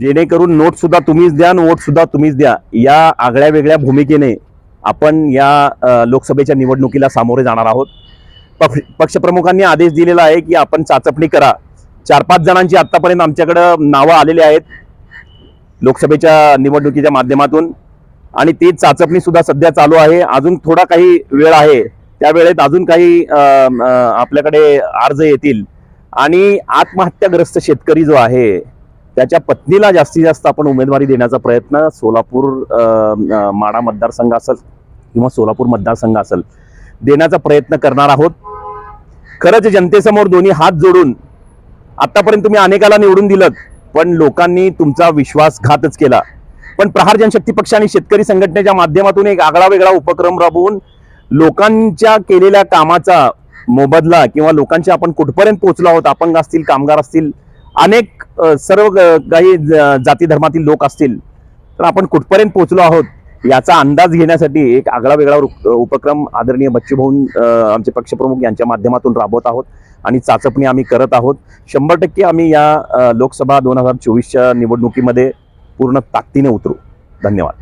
जेणेकरून नोट सुद्धा तुम्हीच द्या वोट सुद्धा तुम्हीच द्या. या आगळ्या वेगळ्या भूमिकेने आपण या लोकसभेच्या निवडणुकीला सामोरे जाणार आहोत. पक्ष पक्षप्रमुखांनी आदेश दिलेला आहे की आपण चाचपणी करा. चार पाच जणांची आतापर्यंत आमच्याकडं नावं आलेली आहेत लोकसभेच्या निवडणुकीच्या माध्यमातून. आणि ती चाचपणी सुद्धा सध्या चालू आहे. अजून थोडा काही वेळ आहे. त्या वेळेत अजून काही आपल्याकडे अर्ज येतील. आणि आत्महत्याग्रस्त शेतकरी जो आहे त्याच्या पत्नीला जास्तीत जास्त आपण उमेदवारी देण्याचा प्रयत्न सोलापूर माडा मतदारसंघ असेल किंवा सोलापूर मतदारसंघ असेल देण्याचा प्रयत्न करणार आहोत. खरंच जनतेसमोर दोन्ही हात जोडून आतापर्यंत तुम्ही अनेकाला निवडून दिलं पण लोकांनी तुमचा विश्वासघातच केला. पण प्रहार जनशक्ती पक्ष आणि शेतकरी संघटनेच्या माध्यमातून एक आगळा वेगळा उपक्रम राबवून लोकांच्या केलेल्या कामाचा मोबदला किंवा लोकांच्या आपण कुठपर्यंत पोहोचलो आहोत अपंग असतील कामगार असतील अनेक सर्व काही ज- जाती धर्मातील लोक असतील तर आपण कुठपर्यंत पोहोचलो आहोत याचा अंदाज घेण्यासाठी एक आगळा वेगळा उपक्रम आदरणीय बच्चूभाऊन आमचे पक्षप्रमुख यांच्या माध्यमातून राबवत आहोत आणि चाचपणी आम्ही करत आहोत. शंभर टक्के आम्ही या लोकसभा दोन हजार चोवीसच्या निवडणुकीमध्ये पूर्ण ताकदीने उतरू. धन्यवाद.